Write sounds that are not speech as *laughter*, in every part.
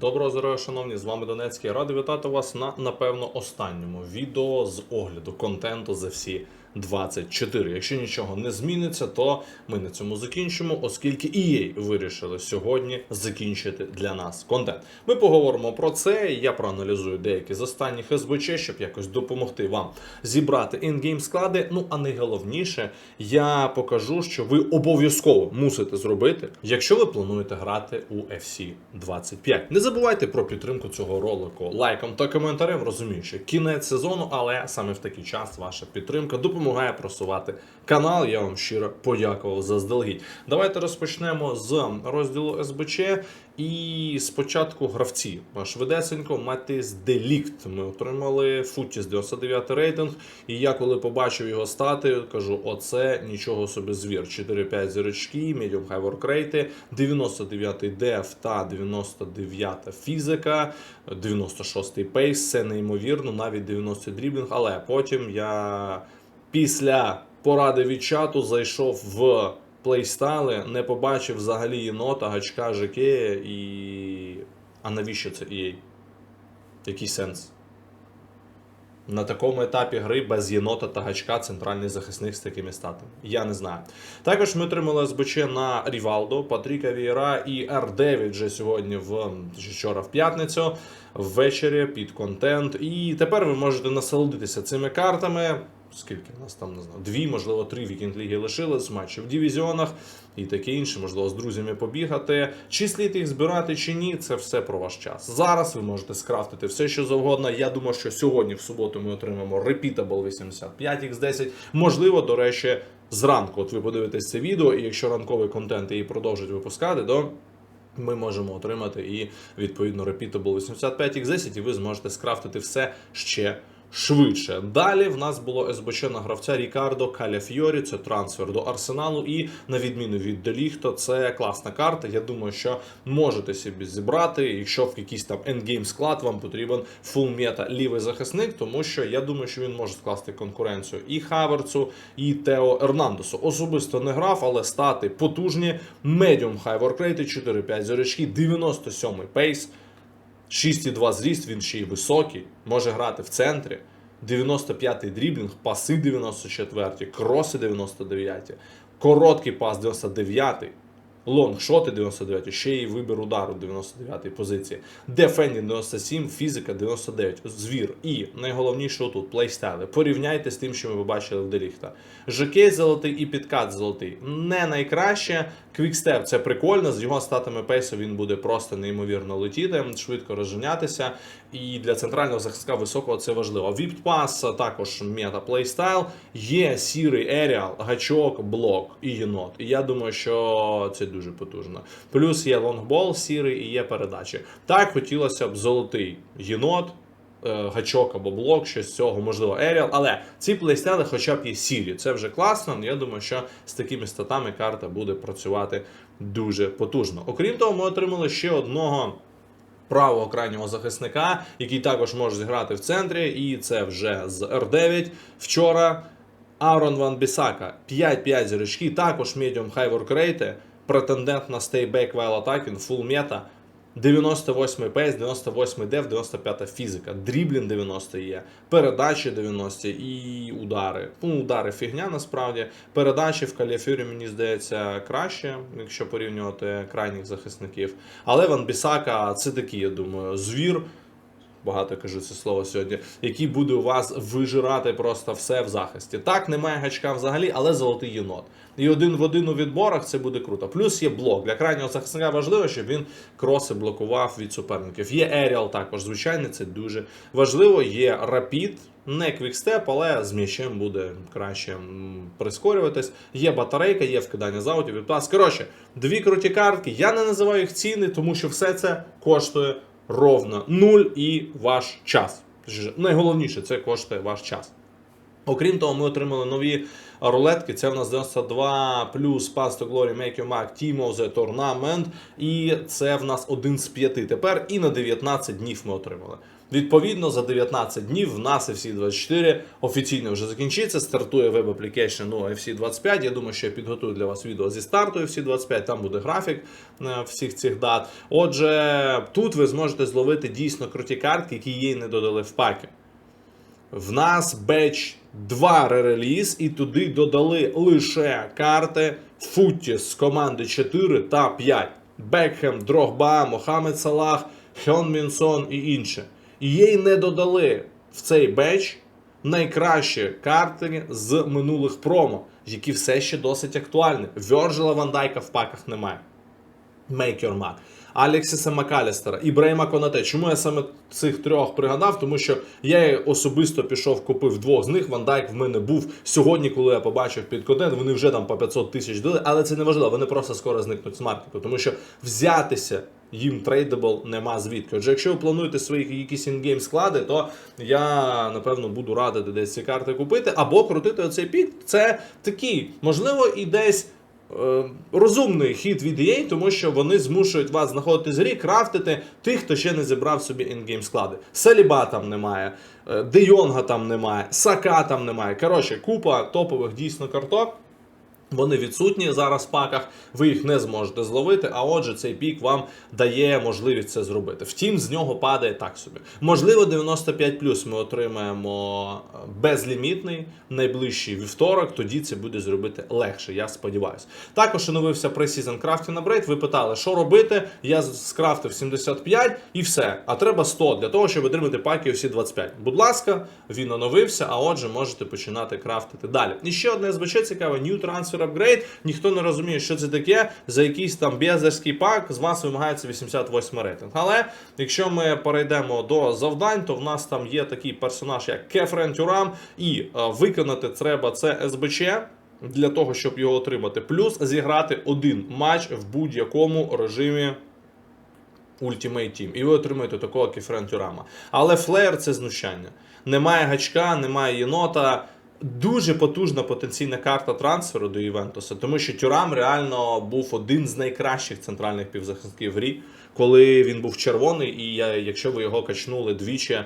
Доброго здоров'я, шановні! З вами Донецький. Радий вітати вас на напевно останньому відео з огляду контенту за всі 24. Якщо нічого не зміниться, то ми на цьому закінчимо, оскільки EA вирішили сьогодні закінчити для нас контент. Ми поговоримо про це. Я проаналізую деякі з останніх СБЧ, щоб якось допомогти вам зібрати інгейм склади. Ну а найголовніше, я покажу, що ви обов'язково мусите зробити, якщо ви плануєте грати у FC 25. Не забувайте про підтримку цього ролику лайком та коментарем. Розумію, що кінець сезону, але саме в такий час ваша підтримка допомагає просувати канал. Я вам щиро подякував заздалегідь. Давайте розпочнемо з розділу СБЧ. І спочатку гравці швидесенько Матис Делікт. Ми отримали Футіс 99 рейтинг. І я коли побачив його стати, кажу: оце нічого собі звір. 4-5 зірочки, медіум хай воркрейти, 99-й деф та 99-та фізика, 96-й пейс. Це неймовірно, навіть 90 дріблінг. Але потім я після поради від чату зайшов в плейстайли, не побачив взагалі єнота, гачка, жакея і. А навіщо це EA? Який сенс? На такому етапі гри без єнота та гачка центральний захисник з такими статами. Я не знаю. Також ми отримали СБЧ на Рівалдо, Патріка Вієра і Р9 вже сьогодні в вчора в п'ятницю, ввечері під контент. І тепер ви можете насолодитися цими картами. Скільки нас там не знаю, дві, можливо, три вікінд ліги лишились, матчі в дивізіонах і таке інше, можливо, з друзями побігати. Чи слід їх збирати, чи ні, це все про ваш час. Зараз ви можете скрафтити все, що завгодно. Я думаю, що сьогодні, в суботу, ми отримаємо Repeatable 85X10. Можливо, до речі, зранку. От ви подивитесь це відео, і якщо ранковий контент її продовжить випускати, то. Ми можемо отримати і відповідно Repeatable 85X10, і ви зможете скрафтити все ще швидше. Далі в нас було СБЧ на гравця Рікардо Каляфьорі, це трансфер до Арсеналу. І на відміну від Деліхто, це класна карта. Я думаю, що можете собі зібрати, якщо в якийсь там ендгейм склад вам потрібен фул мета лівий захисник, тому що я думаю, що він може скласти конкуренцію і Хаверцу, і Тео Ернандесу. Особисто не грав, але стати потужні. Медіум хай воркрейти 4-5 зірочки, 97-й пейс. 6,2 зріст, він ще й високий, може грати в центрі. 95-й дріблінг, паси 94, кроси 99, короткий пас 99, лонгшоти 99, ще й вибір удару 99 позиції. Дефендінг 97, фізика 99, звір. І найголовніше тут плейстайли. Порівняйте з тим, що ми побачили в Деліхта. Жокей золотий і підкат золотий. Не найкраще. Квікстеп це прикольно. З його статами пейсу він буде просто неймовірно летіти, швидко розженятися. І для центрального захиска високого це важливо. Віппас також мета плейстайл. Є сірий еріал, гачок, блок і єнот. І я думаю, що це дуже потужно. Плюс є лонгбол сірий і є передачі. Так хотілося б золотий єнот. Е, Гачок або блок, щось цього, можливо, Еріал, але ці плейстайли хоча б є сірі. Це вже класно. Я думаю, що з такими статами карта буде працювати дуже потужно. Окрім того, ми отримали ще одного правого крайнього захисника, який також може зіграти в центрі, і це вже з Р9 вчора. Арон Ван Бісака 5-5 зірочки, також медіум хай воркрейти, претендент на стейбек вайл атакін, фул мета. 98 пейс, 98 дев, 95 фізика, дріблін 90 є, передачі 90 і удари. Ну, удари фігня насправді. Передачі в Каліфюрі, мені здається, краще, якщо порівнювати крайніх захисників. Але Ван Бісака це такий, я думаю, звір. Багато кажу це слово сьогодні, який буде у вас вижирати просто все в захисті. Так, немає гачка взагалі, але золотий єнот. І один в один у відборах це буде круто. Плюс є блок. Для крайнього захисника важливо, щоб він кроси блокував від суперників. Є Еріал також, звичайно, це дуже важливо. Є Рапід, не квікстеп, але з м'ячем буде краще прискорюватись. Є батарейка, є вкидання заутів і. Коротше, дві круті картки. Я не називаю їх ціни, тому що все це коштує ровно 0 і ваш час. Найголовніше це коштує ваш час. Окрім того, ми отримали нові рулетки. Це в нас 92 плюс Pass to Glory Make Your Mark Team of the Tournament. І це в нас один з п'яти тепер. І на 19 днів ми отримали. Відповідно, за 19 днів в нас FC 24 офіційно вже закінчиться. Стартує веб application ну, FC 25. Я думаю, що я підготую для вас відео зі старту FC 25. Там буде графік е, всіх цих дат. Отже, тут ви зможете зловити дійсно круті картки, які їй не додали в паки. В нас беч 2 ререліз, і туди додали лише карти Футті з команди 4 та 5. Бекхем, Дрогба, Мохамед Салах, Хьон Мінсон і інше. Їй не додали в цей беч найкращі карти з минулих промо, які все ще досить актуальні. Вьорджела Вандайка в паках немає. Make your mark. Алексіса Макалістера, Ібраїма Конате. Чому я саме цих трьох пригадав? Тому що я особисто пішов, купив двох з них. Ван Дайк в мене був сьогодні, коли я побачив під контент. Вони вже там по 500 тисяч дали, але це не важливо. Вони просто скоро зникнуть з маркету, тому що взятися. Їм трейдабл нема звідки. Отже, якщо ви плануєте свої якісь інгейм склади, то я напевно буду радити десь ці карти купити або крутити оцей пік. Це такий, можливо, і десь розумний хід від EA, тому що вони змушують вас знаходити з грі, крафтити тих, хто ще не зібрав собі інгейм склади. Саліба там немає, Дейонга Де Йонга там немає, Сака там немає. Коротше, купа топових дійсно карток. Вони відсутні зараз в паках, ви їх не зможете зловити. А отже, цей пік вам дає можливість це зробити. Втім, з нього падає так собі. Можливо, 95 ми отримаємо е, безлімітний найближчий вівторок. Тоді це буде зробити легше. Я сподіваюся. Також оновився Precision Crafting Upgrade. Ви питали, що робити? Я скрафтив 75 і все. А треба 100 для того, щоб отримати паки всі 25. Будь ласка, він оновився. А отже, можете починати крафтити далі. І ще одне СБЧ цікаве: New Transfer Upgrade. Ніхто не розуміє, що це таке. За якийсь там бездарський пак з вас вимагається 88 рейтинг. Але якщо ми перейдемо до завдань, то в нас там є такий персонаж, як Кефрен Тюрам, і е, виконати треба це СБЧ. Для того, щоб його отримати, плюс зіграти один матч в будь-якому режимі Ultimate Team. І ви отримаєте такого Кефрен Тюрама. Але флеєр це знущання. Немає гачка, немає єнота. Дуже потужна потенційна карта трансферу до Ювентуса, тому що Тюрам реально був один з найкращих центральних півзахисників грі, коли він був червоний, і якщо ви його качнули двічі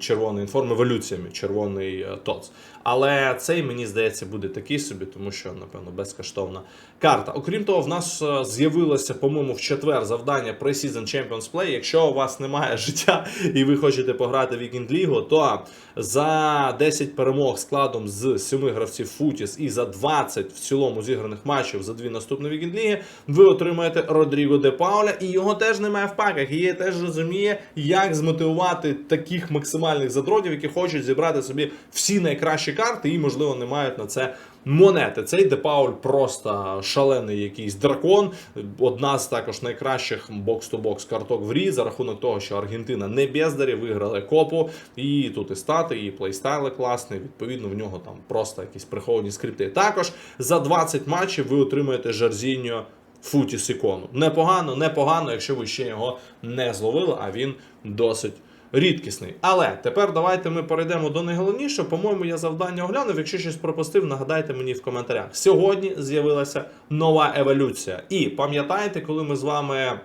червоний інформ еволюціями, червоний е, ТОЦ. Але цей, мені здається, буде такий собі, тому що, напевно, безкоштовна карта. Окрім того, в нас е, з'явилося, по-моєму, в четвер завдання Pre-Season Champions Play. Якщо у вас немає *laughs* життя і ви хочете пограти в Weekend League, то за 10 перемог складом з 7 гравців Футіс і за 20 в цілому зіграних матчів за дві наступні Weekend ви отримаєте Родріго де Пауля, і його теж немає в паках. І є теж розуміє, як змотивувати таких максимальних задротів, які хочуть зібрати собі всі найкращі карти і, можливо, не мають на це. Монети, цей Депауль просто шалений якийсь дракон. Одна з також найкращих бокс-то-бокс карток в рі за рахунок того, що Аргентина не бездарі, виграли копу. І тут і стати, і плейстайли класний. Відповідно, в нього там просто якісь приховані скрипти. Також за 20 матчів ви отримаєте Жарзіньо Футіс ікону. Непогано, непогано, якщо ви ще його не зловили, а він досить рідкісний. Але тепер давайте ми перейдемо до найголовнішого. По-моєму, я завдання оглянув. Якщо щось пропустив, нагадайте мені в коментарях. Сьогодні з'явилася нова еволюція. І пам'ятаєте, коли ми з вами.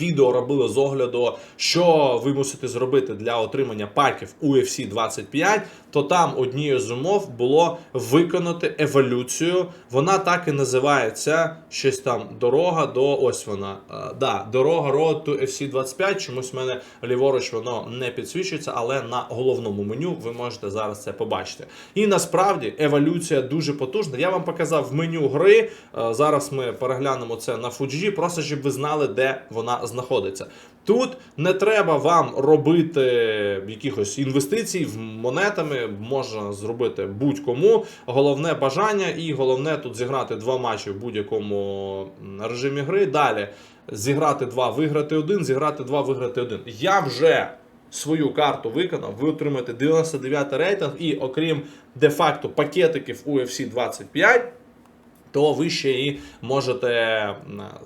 Відео робили з огляду, що ви мусите зробити для отримання паків UFC 25, то там однією з умов було виконати еволюцію. Вона так і називається щось там дорога до ось вона. Е, да, дорога Road to FC 25. Чомусь в мене ліворуч воно не підсвічується, але на головному меню ви можете зараз це побачити. І насправді еволюція дуже потужна. Я вам показав меню гри. Е, Зараз ми переглянемо це на Fuji, просто щоб ви знали, де вона знаходиться. Тут не треба вам робити якихось інвестицій в монетами, можна зробити будь-кому. Головне бажання і головне тут зіграти два матчі в будь-якому режимі гри. Далі зіграти два, виграти один, зіграти два, виграти один. Я вже свою карту виконав, ви отримаєте 99 рейтинг, і окрім де-факто пакетиків UFC 25. То ви ще і можете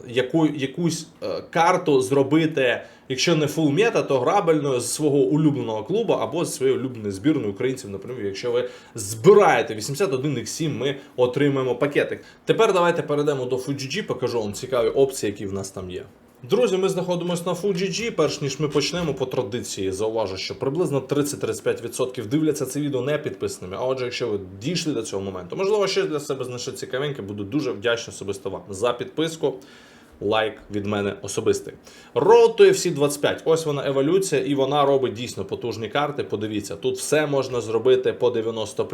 яку, якусь е, карту зробити, якщо не фул мета, то грабельною з свого улюбленого клубу або з своєї улюбленої збірної українців. Наприклад, якщо ви збираєте 81 x 7 ми отримаємо пакетик. Тепер давайте перейдемо до FUJG, покажу вам цікаві опції, які в нас там є. Друзі, ми знаходимося на FUJG. Перш ніж ми почнемо по традиції, зауважу, що приблизно 30-35% дивляться це відео не підписаними. А отже, якщо ви дійшли до цього моменту, можливо, ще для себе знайшли цікавеньке, буду дуже вдячний особисто вам за підписку. Лайк від мене особистий. Road to FC 25. Ось вона еволюція, і вона робить дійсно потужні карти. Подивіться, тут все можна зробити по 90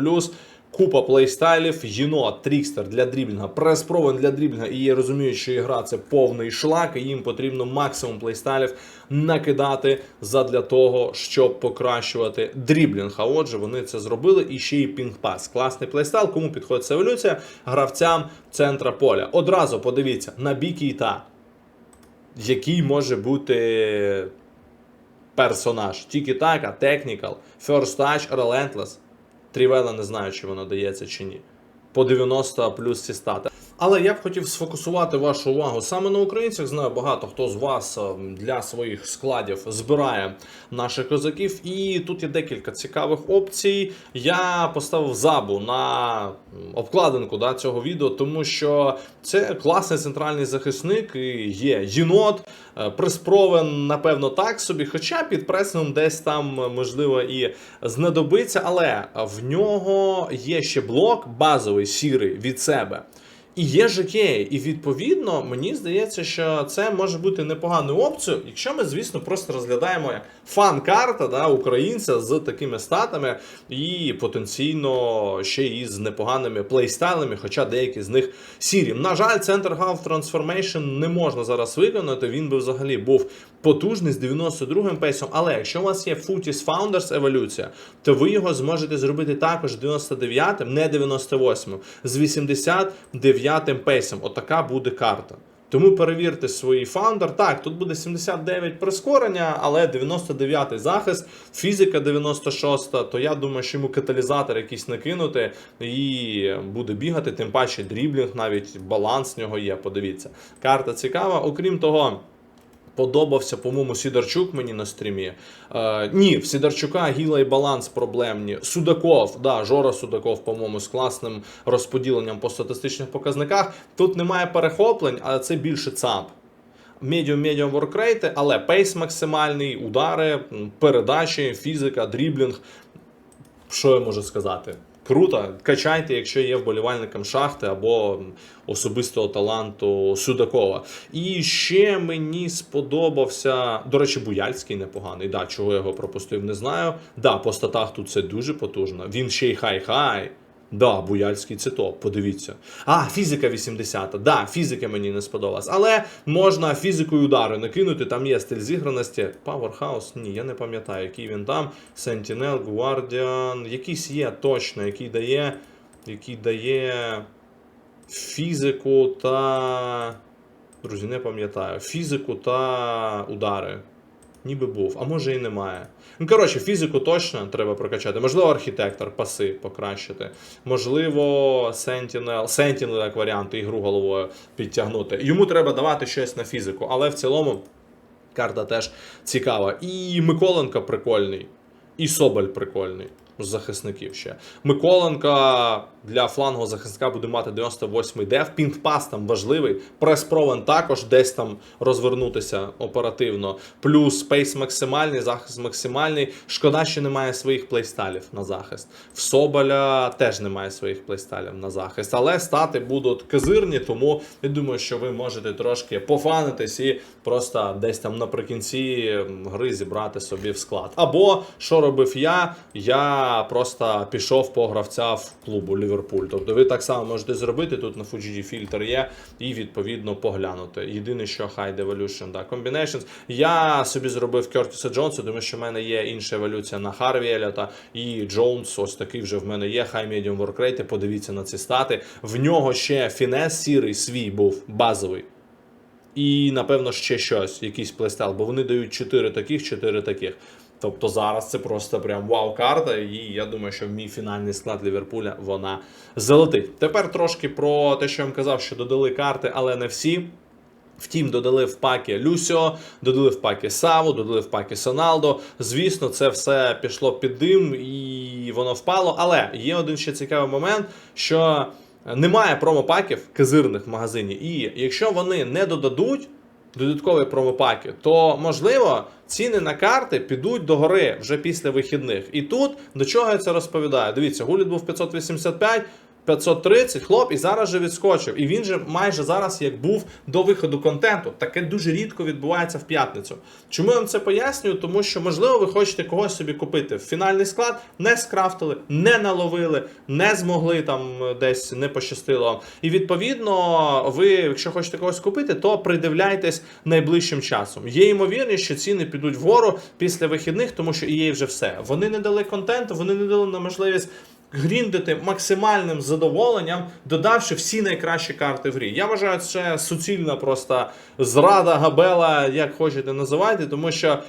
Купа плейстайлів, єнот, трікстер для дріблінга, прес-провен для дріблінга. І я розумію, що ігра це повний шлак, і їм потрібно максимум плейстайлів накидати задля того, щоб покращувати дріблінг. А отже, вони це зробили. І ще й пінг-пас. Класний плейстайл. Кому підходить ця еволюція? Гравцям центра поля. Одразу подивіться на бік Кейта, який може бути персонаж. Тільки така, Technical, First Touch, Relentless. Трівела не знаю, чи воно дається чи ні. По 90 плюс ці стати. Але я б хотів сфокусувати вашу увагу саме на українцях. Знаю, багато хто з вас е, для своїх складів збирає наших козаків. І тут є декілька цікавих опцій. Я поставив забу на обкладинку да, цього відео, тому що це класний центральний захисник. І є єнот, е, приспровен, напевно, так собі. Хоча під пресингом десь там можливо і знадобиться, але в нього є ще блок базовий сірий від себе. І є жокеї, і відповідно мені здається, що це може бути непоганою опцією, якщо ми, звісно, просто розглядаємо як фан-карта да, українця з такими статами і потенційно ще і з непоганими плейстайлами, хоча деякі з них сірі. На жаль, центр Half Transformation не можна зараз виконати. Він би взагалі був потужний з 92-м пейсом. Але якщо у вас є Footies Founders еволюція, то ви його зможете зробити також 99-м, не 98-м, з 89-м пейсом. Отака буде карта. Тому перевірте свій фаундер. Так, тут буде 79 прискорення, але 99 захист, фізика 96, то я думаю, що йому каталізатор якийсь накинути і буде бігати, тим паче дріблінг, навіть баланс в нього є. Подивіться. Карта цікава. Окрім того. Подобався, по-моєму, Сідорчук мені на стрімі. Е, ні, в Сідорчука гіла і баланс проблемні. Судаков, да, Жора Судаков, по-моєму, з класним розподіленням по статистичних показниках. Тут немає перехоплень, але це більше ЦАП. Медіум-медіум воркрейти, але пейс максимальний, удари, передачі, фізика, дріблінг. Що я можу сказати? Круто, качайте, якщо є вболівальникам шахти або особистого таланту Судакова. І ще мені сподобався, до речі, Буяльський непоганий. Да, чого я його пропустив, не знаю. Да, по статах тут це дуже потужно. Він ще й хай-хай. Да, Буяльський це топ, подивіться. А, фізика 80-та. Да, фізика мені не сподобалась. Але можна фізикою удари накинути, там є стиль зіграності. Powerhouse, ні, я не пам'ятаю, який він там. Sentinel, Guardian, якийсь є точно, який дає. Який дає фізику та. Друзі, не пам'ятаю. Фізику та удари. Ніби був, а може і немає. Ну, коротше, фізику точно треба прокачати. Можливо, архітектор, паси покращити. Можливо, Sentinel, Sentinel як варіант, ігру головою підтягнути. Йому треба давати щось на фізику, але в цілому карта теж цікава. І Миколенко прикольний, і Соболь прикольний. Захисників ще. Миколенка для флангового захисника буде мати 98-й деф. Пінг-пас там важливий. Прес-провен також десь там розвернутися оперативно. Плюс спейс максимальний, захист максимальний. Шкода, що немає своїх плейстайлів на захист. В Соболя теж немає своїх плейстайлів на захист. Але стати будуть козирні, тому я думаю, що ви можете трошки пофанитись і просто десь там наприкінці гри зібрати собі в склад. Або що робив я? Я просто пішов по гравця в клубу Ліверпуль. Тобто ви так само можете зробити. Тут на FUJD фільтр є, і відповідно поглянути. Єдине, що High Evolution, да, Combinations. Я собі зробив Кертіса Джонса, тому що в мене є інша еволюція на Харві Еліота і Джонс. Ось такий вже в мене є. High Medium Workrate. Подивіться на ці стати. В нього ще фінес сірий свій був базовий. І, напевно, ще щось, якийсь плейстайл, бо вони дають 4 таких, 4 таких. Тобто зараз це просто прям вау-карта, і я думаю, що мій фінальний склад Ліверпуля вона залетить. Тепер трошки про те, що я вам казав, що додали карти, але не всі. Втім, додали в паки Люсіо, додали в паки Саву, додали в паки Соналдо. Звісно, це все пішло під дим і воно впало. Але є один ще цікавий момент, що немає промопаків кизирних в магазині. І якщо вони не додадуть додаткові промопаки, то можливо ціни на карти підуть до гори вже після вихідних. І тут до чого я це розповідаю? Дивіться, Гуліт був 585. 530, хлоп, і зараз же відскочив. І він же майже зараз як був до виходу контенту. Таке дуже рідко відбувається в п'ятницю. Чому я вам це пояснюю? Тому що, можливо, ви хочете когось собі купити в фінальний склад, не скрафтили, не наловили, не змогли там десь не пощастило. І відповідно, ви, якщо хочете когось купити, то придивляйтесь найближчим часом. Є ймовірність, що ціни підуть вгору після вихідних, тому що і є вже все. Вони не дали контенту, вони не дали на можливість гріндити максимальним задоволенням, додавши всі найкращі карти в грі. Я вважаю, це суцільна просто зрада, габела, як хочете називати, тому що.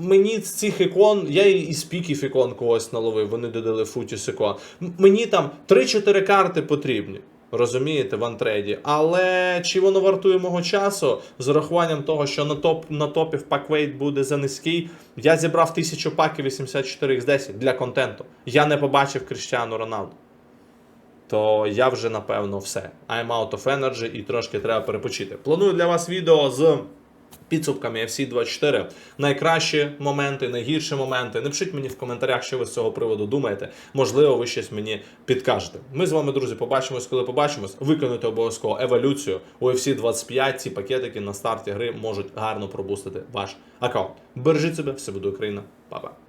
Мені з цих ікон, я і із піків ікон когось наловив, вони додали футіс ікон. Мені там 3-4 карти потрібні. Розумієте, в антрейді. Але чи воно вартує мого часу з урахуванням того, що на топ на топі в паквейт буде за низький? Я зібрав 1000 паків 84х10 для контенту. Я не побачив Кріштіану Роналду. То я вже напевно все. I'm out of energy і трошки треба перепочити. Планую для вас відео з підсумками FC 24. Найкращі моменти, найгірші моменти. Напишіть мені в коментарях, що ви з цього приводу думаєте. Можливо, ви щось мені підкажете. Ми з вами, друзі, побачимось, коли побачимось. Виконуйте обов'язково еволюцію. У FC 25 ці пакетики на старті гри можуть гарно пробустити ваш аккаунт. Бережіть себе, все буде Україна. Па-па.